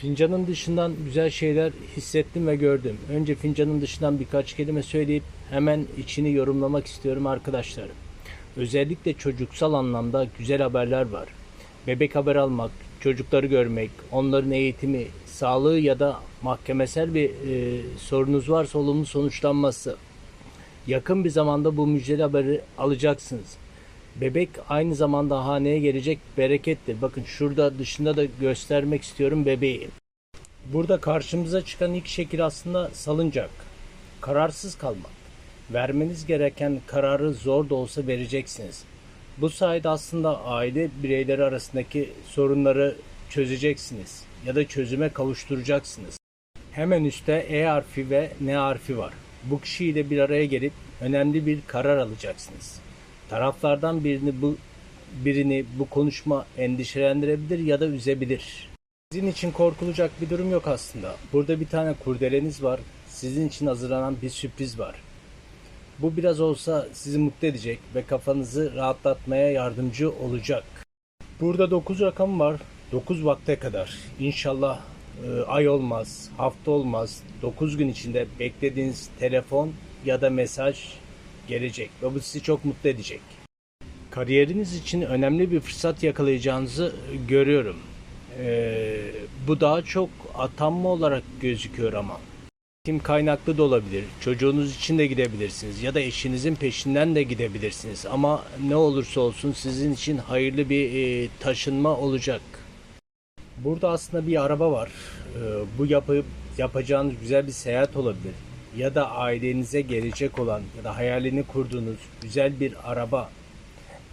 Fincanın dışından güzel şeyler hissettim ve gördüm. Önce fincanın dışından birkaç kelime söyleyip hemen içini yorumlamak istiyorum arkadaşlarım. Özellikle çocuksal anlamda güzel haberler var. Bebek haber almak, çocukları görmek, onların eğitimi, sağlığı ya da mahkemesel bir e, sorunuz varsa olumlu sonuçlanması. Yakın bir zamanda bu müjdeli haberi alacaksınız. Bebek aynı zamanda haneye gelecek berekettir. Bakın şurada dışında da göstermek istiyorum bebeği. Burada karşımıza çıkan ilk şekil aslında salıncak. Kararsız kalmak. Vermeniz gereken kararı zor da olsa vereceksiniz. Bu sayede aslında aile bireyleri arasındaki sorunları çözeceksiniz ya da çözüme kavuşturacaksınız. Hemen üstte E harfi ve N harfi var. Bu kişiyle bir araya gelip önemli bir karar alacaksınız. Taraflardan birini bu birini bu konuşma endişelendirebilir ya da üzebilir. Sizin için korkulacak bir durum yok aslında. Burada bir tane kurdeleniz var. Sizin için hazırlanan bir sürpriz var. Bu biraz olsa sizi mutlu edecek ve kafanızı rahatlatmaya yardımcı olacak. Burada 9 rakam var. 9 vakte kadar. İnşallah e, ay olmaz, hafta olmaz. 9 gün içinde beklediğiniz telefon ya da mesaj gelecek ve bu sizi çok mutlu edecek. Kariyeriniz için önemli bir fırsat yakalayacağınızı görüyorum. Ee, bu daha çok atanma olarak gözüküyor ama. Kim kaynaklı da olabilir. Çocuğunuz için de gidebilirsiniz ya da eşinizin peşinden de gidebilirsiniz. Ama ne olursa olsun sizin için hayırlı bir e, taşınma olacak. Burada aslında bir araba var. Ee, bu yapıp yapacağınız güzel bir seyahat olabilir. Ya da ailenize gelecek olan ya da hayalini kurduğunuz güzel bir araba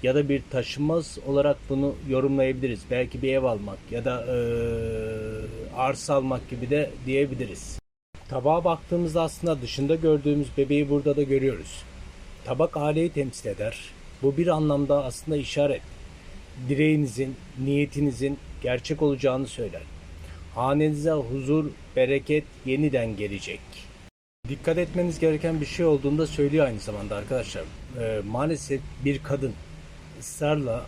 ya da bir taşınmaz olarak bunu yorumlayabiliriz. Belki bir ev almak ya da eee, arsa almak gibi de diyebiliriz. Tabağa baktığımızda aslında dışında gördüğümüz bebeği burada da görüyoruz. Tabak aileyi temsil eder. Bu bir anlamda aslında işaret. Dileğinizin, niyetinizin gerçek olacağını söyler. Hanenize huzur, bereket yeniden gelecek. Dikkat etmeniz gereken bir şey olduğunu da söylüyor aynı zamanda arkadaşlar. Ee, maalesef bir kadın ısrarla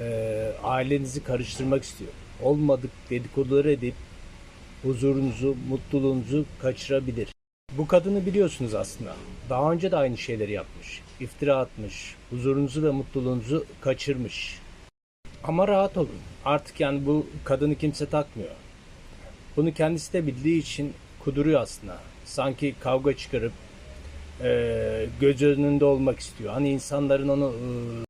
e, ailenizi karıştırmak istiyor. Olmadık dedikoduları edip huzurunuzu, mutluluğunuzu kaçırabilir. Bu kadını biliyorsunuz aslında. Daha önce de aynı şeyleri yapmış. İftira atmış, huzurunuzu ve mutluluğunuzu kaçırmış. Ama rahat olun. Artık yani bu kadını kimse takmıyor. Bunu kendisi de bildiği için kuduruyor aslında. Sanki kavga çıkarıp eee göz önünde olmak istiyor. Hani insanların onu eee,